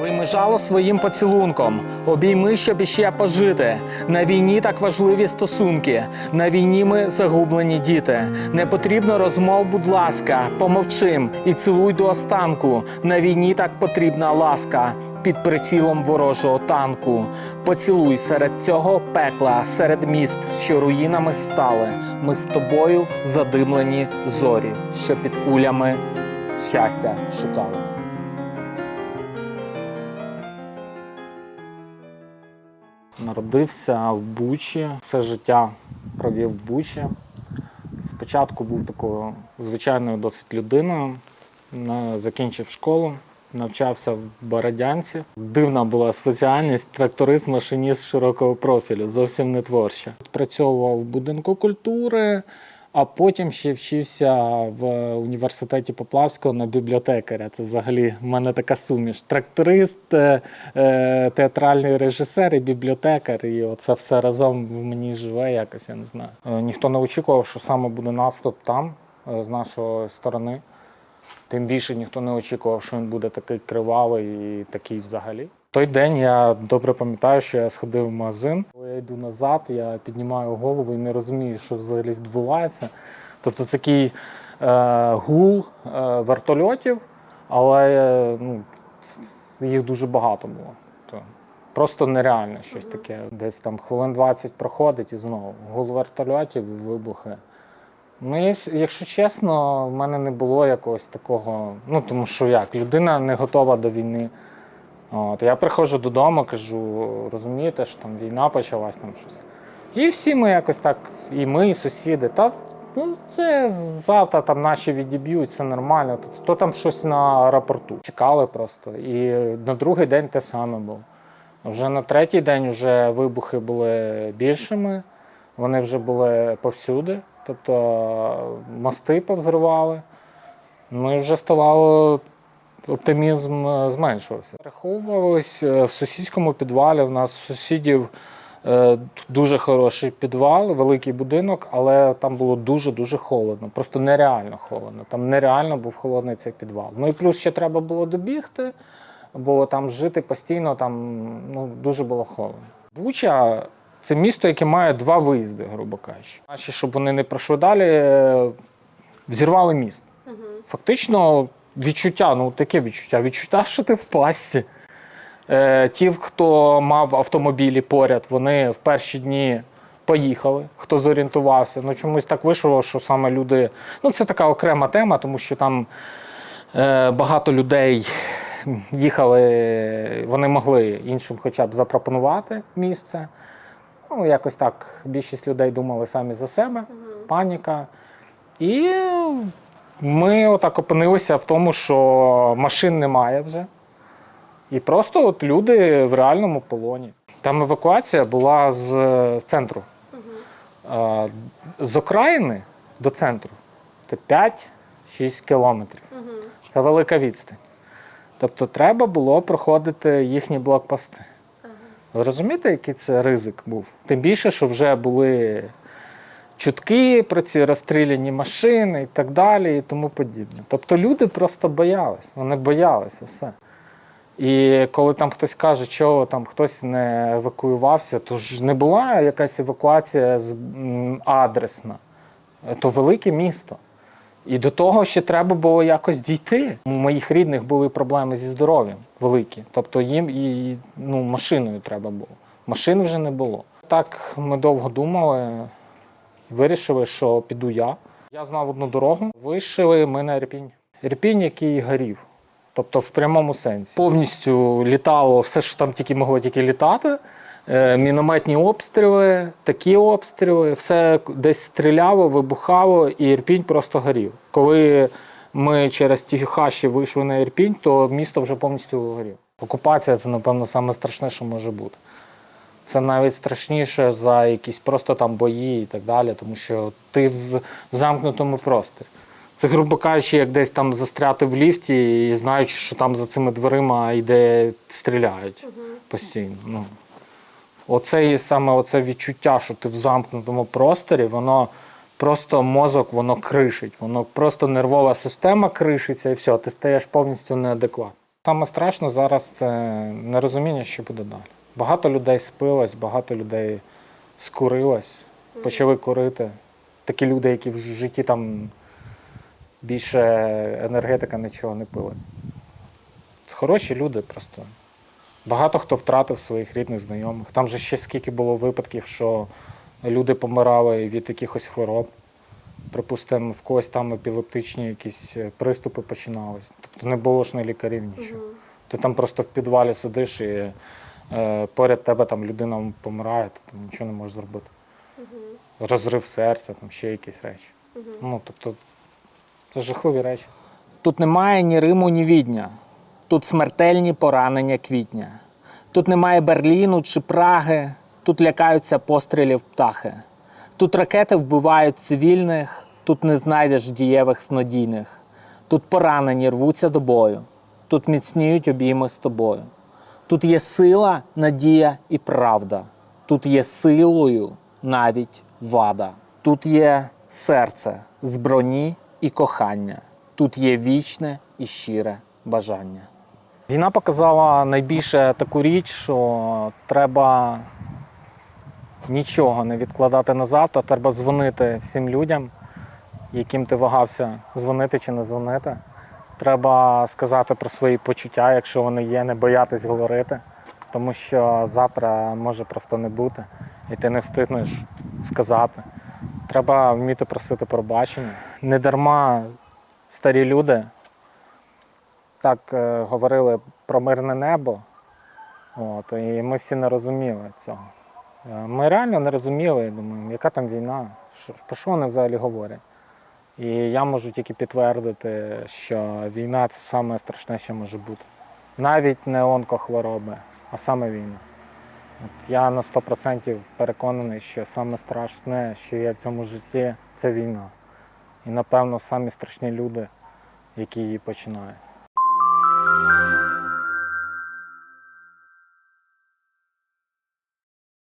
Вийми своїм поцілунком, обійми, щоб іще пожити. На війні так важливі стосунки. На війні ми загублені діти. Не потрібно розмов, будь ласка, помовчим і цілуй до останку. На війні так потрібна ласка. Під прицілом ворожого танку. Поцілуй серед цього пекла, серед міст, що руїнами стали. Ми з тобою задимлені зорі, що під кулями щастя шукали. Народився в Бучі, все життя провів в Бучі. Спочатку був такою звичайною досить людиною, закінчив школу, навчався в Бородянці. Дивна була спеціальність тракторист, машиніст широкого профілю, зовсім не творча. Працював в будинку культури, а потім ще вчився в університеті Поплавського на бібліотекаря. Це взагалі в мене така суміш. Тракторист, е, е, театральний режисер і бібліотекар. І оце все разом в мені живе якось, я не знаю. Е, Ніхто не очікував, що саме буде наступ там, з нашої сторони. Тим більше ніхто не очікував, що він буде такий кривавий і такий взагалі. Той день я добре пам'ятаю, що я сходив в магазин. Я йду назад, я піднімаю голову і не розумію, що взагалі відбувається. Тобто такий е, гул е, вертольотів, але е, ну, їх дуже багато було. То просто нереально щось таке. Десь там хвилин 20 проходить і знову гул вертольотів, і вибухи. Ну, якщо чесно, в мене не було якогось такого. Ну, тому що як, людина не готова до війни. От, я приходжу додому, кажу, розумієте, що там війна почалась, там щось. І всі ми якось так, і ми, і сусіди, та ну, це завтра там наші відіб'ють, це нормально. То, там щось на аеропорту. Чекали просто. І на другий день те саме було. Вже на третій день вже вибухи були більшими, вони вже були повсюди, тобто мости повзривали. І вже ставало оптимізм е, зменшувався. Переховувались е, в сусідському підвалі. У нас сусідів е, дуже хороший підвал, великий будинок, але там було дуже-дуже холодно. Просто нереально холодно. Там нереально був холодний цей підвал. Ну і плюс ще треба було добігти, бо там жити постійно там ну, дуже було холодно. Буча це місто, яке має два виїзди, грубо кажучи. Наші, щоб вони не пройшли далі, взірвали міст. Фактично відчуття, ну таке відчуття. Відчуття, що ти в пастці. Е, ті, хто мав автомобілі поряд, вони в перші дні поїхали, хто зорієнтувався. Ну чомусь так вийшло, що саме люди. Ну, це така окрема тема, тому що там е, багато людей їхали, вони могли іншим хоча б запропонувати місце. Ну, якось так більшість людей думали самі за себе, паніка. І ми отак опинилися в тому, що машин немає вже. І просто от люди в реальному полоні. Там евакуація була з центру. Е, З окраїни до центру це 5-6 кілометрів. Це велика відстань. Тобто треба було проходити їхні блокпости. Ви розумієте, який це ризик був? Тим більше, що вже були чутки про ці розстріляні машини і так далі, і тому подібне. Тобто люди просто боялись, вони боялися все. І коли там хтось каже, що там хтось не евакуювався, то ж не була якась евакуація адресна. То велике місто. І до того ще треба було якось дійти. У моїх рідних були проблеми зі здоров'ям великі. Тобто їм і ну, машиною треба було. Машин вже не було. Так ми довго думали, вирішили, що піду я. Я знав одну дорогу. Вийшли ми на Ірпінь. Ірпінь, який горів. Тобто в прямому сенсі. Повністю літало все, що там тільки могло тільки літати. Е, Мінометні обстріли, такі обстріли, все десь стріляло, вибухало, і Ірпінь просто горів. Коли ми через ті хащі вийшли на Ірпінь, то місто вже повністю горіло. Окупація це, напевно, що може бути. Це навіть страшніше за якісь просто там бої і так далі, тому що ти в, в замкнутому просторі. Це, грубо кажучи, як десь там застряти в ліфті і знаючи, що там за цими дверима йде стріляють постійно. Ну. Оце і саме оце відчуття, що ти в замкнутому просторі, воно просто мозок, воно кришить, воно просто нервова система кришиться і все, ти стаєш повністю неадекватним. Саме страшно зараз це нерозуміння, що буде далі. Багато людей спилось, багато людей скурилось, почали курити. Такі люди, які в житті там більше енергетика нічого не пили. Це хороші люди просто. Багато хто втратив своїх рідних знайомих. Там же ще скільки було випадків, що люди помирали від якихось хвороб. Припустимо, в когось там епілептичні якісь е, приступи починались. Тобто не було ж ні лікарів нічого. Ти там просто в підвалі сидиш і поряд тебе там людина помирає, ти там нічого не можеш зробити. Розрив серця, там ще якісь речі. Ну, тобто, це жахливі речі. Тут немає ні Риму, ні Відня. Тут смертельні поранення квітня. Тут немає Берліну чи Праги. Тут лякаються пострілів птахи. Тут ракети вбивають цивільних, тут не знайдеш дієвих снодійних. Тут поранені рвуться до бою. Тут міцніють обійми з тобою. Тут є сила, надія і правда. Тут є силою навіть вада. Тут є серце з броні і кохання. Тут є вічне і щире бажання. Війна показала найбільше таку річ, що треба нічого не відкладати назад, а треба дзвонити всім людям, яким ти вагався дзвонити чи не дзвонити. Треба сказати про свої почуття, якщо вони є, не боятись говорити, тому що завтра може просто не бути, і ти не встигнеш сказати. Треба вміти просити пробачення. Не дарма старі люди так е, говорили про мирне небо. От, і ми всі не розуміли цього. Е, Ми реально не розуміли, думаємо, яка там війна, про що вони взагалі говорять. І я можу тільки підтвердити, що війна це саме страшне, що може бути. Навіть не онкохвороби, а саме війна. От я на 100% переконаний, що саме страшне, що є в цьому житті, це війна. І напевно самі страшні люди, які її починають.